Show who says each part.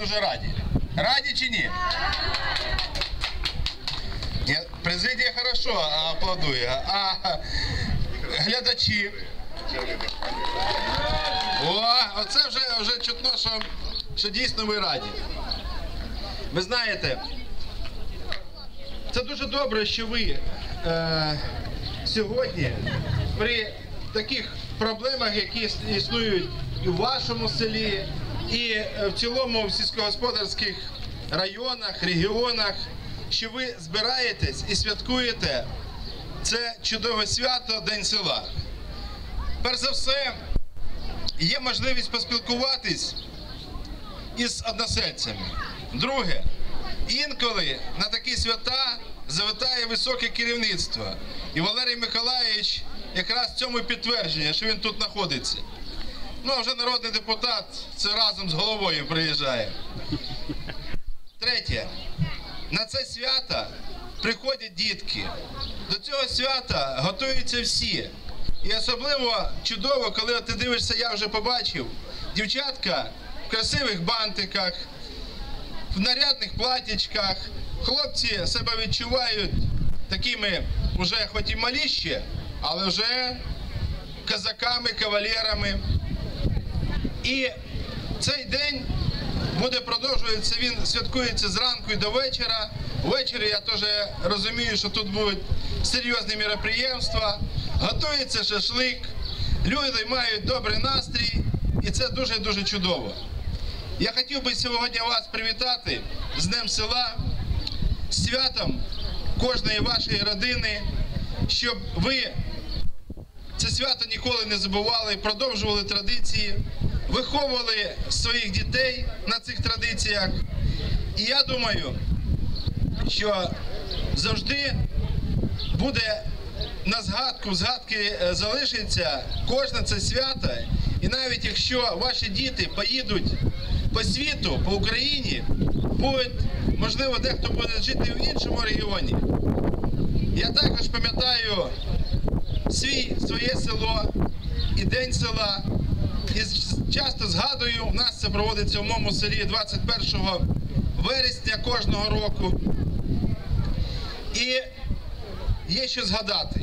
Speaker 1: дуже раді. Раді чи ні? Президія хорошо аплодує, а глядачі. О, оце вже, вже чутно, що, що дійсно ви раді. Ви знаєте, це дуже добре, що ви е, сьогодні при таких проблемах, які існують і в вашому селі, і е, в цілому в сільськогосподарських районах, регіонах, що ви збираєтесь і святкуєте це чудове свято День села. Перш за все, є можливість поспілкуватись із односельцями. Друге, інколи на такі свята завітає високе керівництво. І Валерій Миколаївич якраз цьому підтвердження, що він тут знаходиться. Ну, а вже народний депутат це разом з головою приїжджає. Третє. На це свято приходять дітки. До цього свята готуються всі. І особливо чудово, коли ти дивишся, я вже побачив, дівчатка в красивих бантиках, в нарядних платічках. Хлопці себе відчувають такими вже хоч і малі ще, але вже козаками, кавалерами. І цей день буде продовжуватися, він святкується зранку і до вечора. Ввечері я теж розумію, що тут будуть серйозні міроприємства, готується шашлик, люди мають добрий настрій, і це дуже-дуже чудово. Я хотів би сьогодні вас привітати з Днем села, з святом кожної вашої родини, щоб ви це свято ніколи не забували, продовжували традиції, виховували своїх дітей на цих традиціях. І я думаю, що завжди буде на згадку, згадки е, залишиться кожне це свято. І навіть якщо ваші діти поїдуть по світу, по Україні, будуть, можливо, дехто буде жити в іншому регіоні. Я також пам'ятаю свій, своє село і день села. І часто згадую, у нас це проводиться в моєму селі 21 вересня кожного року. І є що згадати.